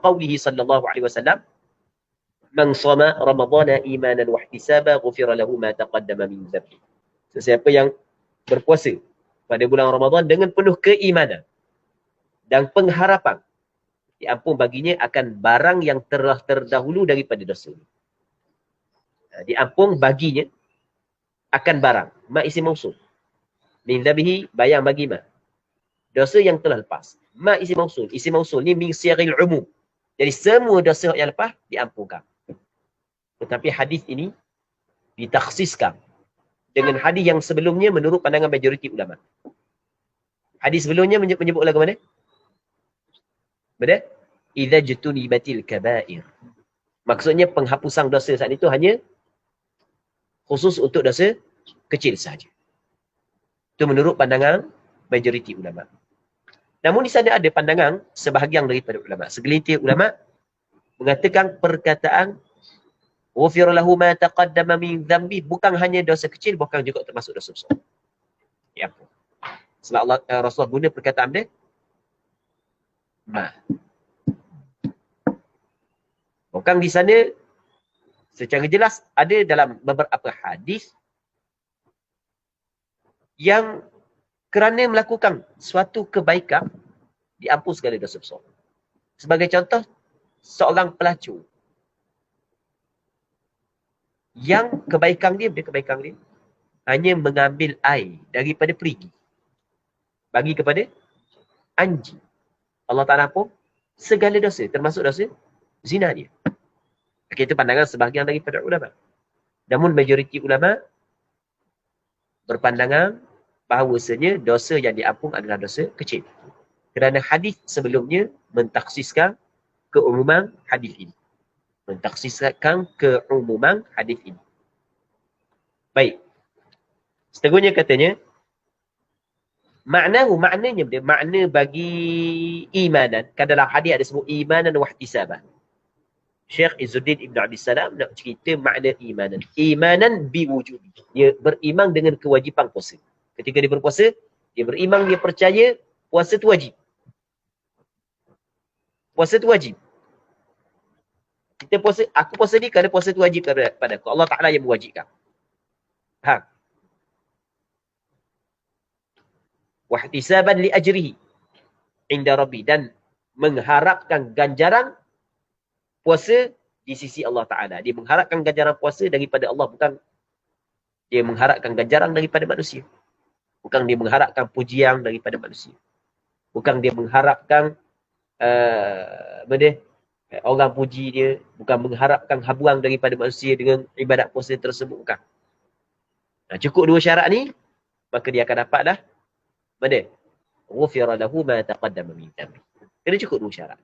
qawlihi sallallahu alaihi wasallam man sama ramadhana imanan wa ihtisaba ghufira lahu ma taqaddama min dhanbi sesiapa yang berpuasa pada bulan Ramadan dengan penuh keimanan dan pengharapan diampun baginya akan barang yang telah terdahulu daripada dosa. Ha, diampun baginya akan barang. Ma isi mausul. Min dhabihi bayang bagi ma. Dosa yang telah lepas. Ma isi mausul. Isi mausul ni min siyaril umum. Jadi semua dosa yang lepas diampunkan. Tetapi hadis ini ditaksiskan dengan hadis yang sebelumnya menurut pandangan majoriti ulama. Hadis sebelumnya menyebut lagu mana? Betul? Idza batil kaba'ir. Maksudnya penghapusan dosa saat itu hanya khusus untuk dosa kecil saja. Itu menurut pandangan majoriti ulama. Namun di sana ada pandangan sebahagian daripada ulama. Segelintir ulama mengatakan perkataan Wafir lahu ma taqaddama min dhanbi bukan hanya dosa kecil bukan juga termasuk dosa besar. Ya. Sebab Allah uh, Rasulullah guna perkataan dia ma. Bukan di sana secara jelas ada dalam beberapa hadis yang kerana melakukan suatu kebaikan diampun segala dosa besar. Sebagai contoh, seorang pelacur yang kebaikan dia, dia kebaikan dia hanya mengambil air daripada perigi bagi kepada anjing. Allah Ta'ala pun segala dosa termasuk dosa zina dia. Okay, itu pandangan sebahagian daripada ulama. Namun majoriti ulama berpandangan bahawasanya dosa yang diampun adalah dosa kecil. Kerana hadis sebelumnya mentaksiskan keumuman hadis ini mentaksiskan keumuman hadis ini. Baik. Seterusnya katanya, makna maknanya dia makna bagi imanan. Dalam hadis ada sebut imanan wahtisaban. Syekh Izzuddin Ibn Abdul Salam nak cerita makna imanan. Imanan biwujud. Dia beriman dengan kewajipan puasa. Ketika dia berpuasa, dia beriman, dia percaya puasa tu wajib. Puasa tu wajib. Kita puasa, aku puasa ni kerana puasa tu wajib kepada aku. Allah Ta'ala yang mewajibkan. Ha. Wahtisaban li ajrihi. Inda Rabbi. Dan mengharapkan ganjaran puasa di sisi Allah Ta'ala. Dia mengharapkan ganjaran puasa daripada Allah. Bukan dia mengharapkan ganjaran daripada manusia. Bukan dia mengharapkan pujian daripada manusia. Bukan dia mengharapkan uh, benda, Eh, orang puji dia bukan mengharapkan habuang daripada manusia dengan ibadat puasa tersebut bukan. Nah, cukup dua syarat ni maka dia akan dapat dah mana? Ghufira lahu ma taqaddama min dhanbi. Kena cukup dua syarat.